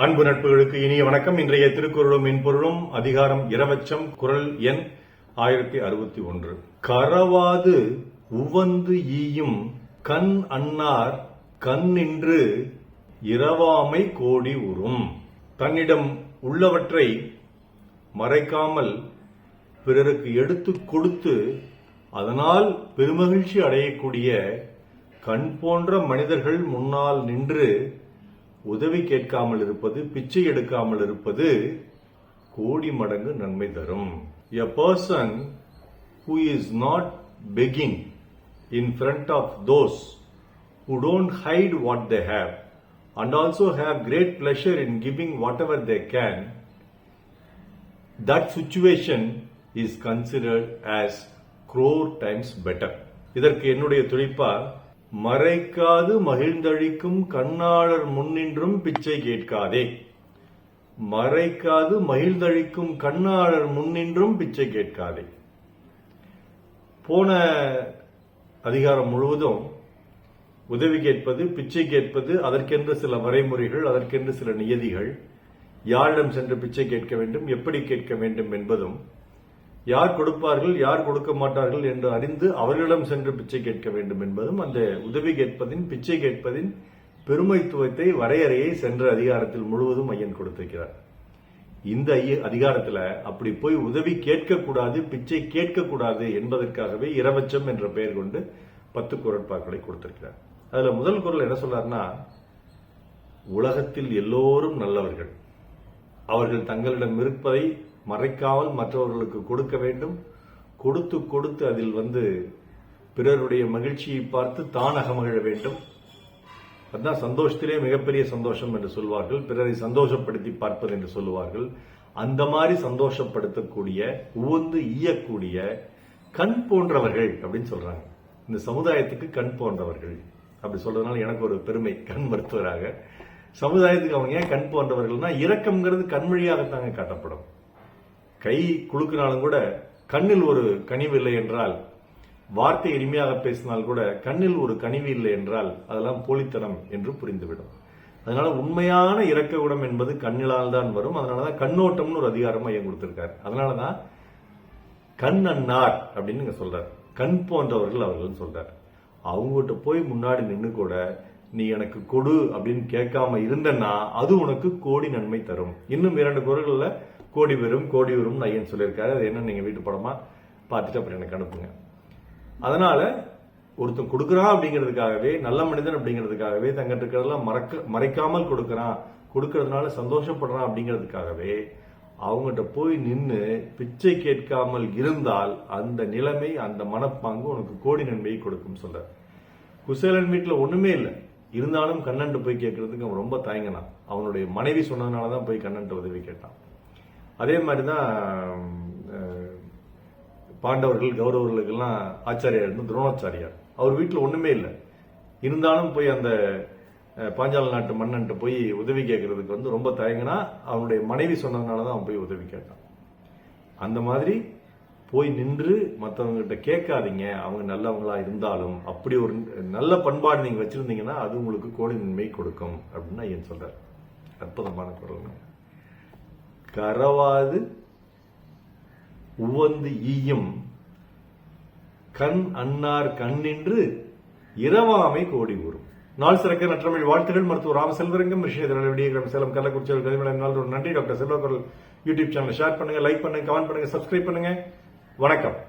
அன்பு நட்புகளுக்கு இனிய வணக்கம். இன்றைய திருக்குறளும் மென்பொருளும் அதிகாரம் இரவச்சம் குரல் எண் ஆயிரத்தி அறுபத்தி ஒன்று. கரவாது உவந்து ஈயும் கண் அன்னார் கண் நின்று இரவாமை கோடி உறும். தன்னிடம் உள்ளவற்றை மறைக்காமல் பிறருக்கு எடுத்துக் கொடுத்து அதனால் பெருமகிழ்ச்சி அடையக்கூடிய கண் போன்ற மனிதர்கள் முன்னால் நின்று உதவி கேட்காமல் இருப்பது பிச்சை எடுக்காமல் இருப்பது கோடி மடங்கு நன்மை தரும் a person who is not begging in front of those who don't hide what they have and also have great pleasure in giving whatever they can that situation is considered as crore times better இதற்கு என்னுடைய துடிப்பார் மறைக்காது மகிழ்ந்தழிக்கும் கண்ணாளர் முன்னின்றும் பிச்சை கேட்காதே. மறைக்காது மகிழ்ந்தழிக்கும் கண்ணாளர் முன்னின்றும் பிச்சை கேட்காதே. போன அதிகாரம் முழுவதும் உதவி கேட்பது பிச்சை கேட்பது அதற்கென்று சில வரைமுறைகள் அதற்கென்று சில நியதிகள் யாரிடம் சென்று பிச்சை கேட்க வேண்டும் எப்படி கேட்க வேண்டும் என்பதும் யார் கொடுப்பார்கள் யார் கொடுக்க மாட்டார்கள் என்று அறிந்து அவர்களிடம் சென்று பிச்சை கேட்க வேண்டும் என்பதும் அந்த உதவி கேட்பதின் பிச்சை கேட்பதின் பெருமைத்துவத்தை வரையறையை சென்ற அதிகாரத்தில் முழுவதும் ஐயன் கொடுத்திருக்கிறார். இந்த ஐய- அதிகாரத்தில் அப்படி போய் உதவி கேட்கக்கூடாது பிச்சை கேட்கக்கூடாது என்பதற்காகவே இரவச்சம் என்ற பெயர் கொண்டு பத்து குரட்பாக்களை கொடுத்திருக்கிறார். அதுல முதல் குரல் என்ன சொல்றாருன்னா உலகத்தில் எல்லோரும் நல்லவர்கள். அவர்கள் தங்களிடம் இருப்பதை மறைக்காமல் மற்றவர்களுக்கு கொடுக்க வேண்டும். கொடுத்து கொடுத்து அதில் வந்து பிறருடைய மகிழ்ச்சியை பார்த்து தான் அகமகிழ வேண்டும். அதுதான் சந்தோஷத்திலே மிகப்பெரிய சந்தோஷம் என்று சொல்வார்கள். பிறரை சந்தோஷப்படுத்தி பார்ப்பது என்று சொல்லுவார்கள். அந்த மாதிரி சந்தோஷப்படுத்தக்கூடிய உவந்து ஈயக்கூடிய கண் போன்றவர்கள் அப்படின்னு சொல்றாங்க. இந்த சமுதாயத்துக்கு கண் போன்றவர்கள். அப்படி சொல்றதுனால எனக்கு ஒரு பெருமை கண் மருத்துவராக. சமுதாயத்துக்கு அவங்க ஏன் கண் போன்றவர்கள்னா இரக்கம்ங்கிறது கண் வழியாகத்தாங்க காட்டப்படும். கை குலுக்கினாலும் கூட கண்ணில் ஒரு கனிவு இல்லை என்றால் வார்த்தை இனிமையாக பேசினால் கூட கண்ணில் ஒரு கனிவு இல்லை என்றால் அதெல்லாம் போலித்தனம் என்று புரிந்துவிடும். அதனால உண்மையான இறக்க குணம் என்பது கண்ணிலால் தான் வரும். அதனாலதான் கண்ணோட்டம்னு ஒரு அதிகாரம் ஐயன் கொடுத்திருக்காரு. அதனாலதான் கண் அன்னார் அப்படின்னு இங்க சொல்றாரு. கண் போன்றவர்கள் அவர்கள் சொல்றாரு. அவங்ககிட்ட போய் முன்னாடி நின்று கூட நீ எனக்கு கொடு அப்படின்னு கேட்காம இருந்தன்னா அது உனக்கு கோடி நன்மை தரும். இன்னும் இரண்டு குரல்களில் கோடி வெறும் கோடி வெறும் ஐயன் சொல்லியிருக்காரு. அது என்ன நீங்கள் வீட்டு படமாக பார்த்துட்டு அப்புறம் எனக்கு அனுப்புங்க. அதனால ஒருத்தன் கொடுக்குறான் அப்படிங்கிறதுக்காகவே நல்ல மனிதன் அப்படிங்கிறதுக்காகவே தங்கிட்ட இருக்கிறதெல்லாம் மறக்க மறைக்காமல் கொடுக்குறான் கொடுக்கறதுனால சந்தோஷப்படுறான் அப்படிங்கிறதுக்காகவே அவங்ககிட்ட போய் நின்று பிச்சை கேட்காமல் இருந்தால் அந்த நிலைமை அந்த மனப்பாங்கு உனக்கு கோடி நன்மையை கொடுக்கும் சொல்ற குசேலன் வீட்டில் ஒண்ணுமே இல்லை. இருந்தாலும் கண்ணன்ட்டு போய் கேட்கறதுக்கு அவன் ரொம்ப தயங்கினான். அவனுடைய மனைவி சொன்னதுனால தான் போய் கண்ணன்ட்டு உதவி கேட்டான். அதே மாதிரி தான் பாண்டவர்கள் கௌரவர்களுக்கெல்லாம் ஆச்சாரியார் இருந்து துரோணாச்சாரியார். அவர் வீட்டில் ஒன்றுமே இல்லை. இருந்தாலும் போய் அந்த பாஞ்சால நாட்டு மன்னன்ட்டு போய் உதவி கேட்கறதுக்கு வந்து ரொம்ப தயங்கினா அவனுடைய மனைவி சொன்னதுனால தான் அவன் போய் உதவி கேட்டான். அந்த மாதிரி போய் நின்று மற்றவங்க கிட்ட கேட்காதீங்க. அவங்க நல்லவங்களா இருந்தாலும் அப்படி ஒரு நல்ல பண்பாடு நீங்க வச்சிருந்தீங்கன்னா அது உங்களுக்கு கோடி நன்மை கொடுக்கும் அப்படின்னு ஐயன் சொல்றார் அற்புதமான குரல். கரவாது உவந்து ஈயும். கண் அன்னார் கண்ணின்று இரவாமை கோடி ஊறும் நாள் சிறக்க நற்றமிழ் வாழ்த்துகள். மருத்துவர் ராமசெல்வரங்கம் செல்வரங்கம் விடியகிரம் சேலம் கள்ளக்குறிச்சி கதிமலை நாள் ஒரு நன்றி. Doctor Selvakural YouTube channel share பண்ணுங்க லைக் பண்ணுங்க கமெண்ட் பண்ணுங்க சப்ஸ்கிரைப் பண்ணுங்க. வணக்கம்.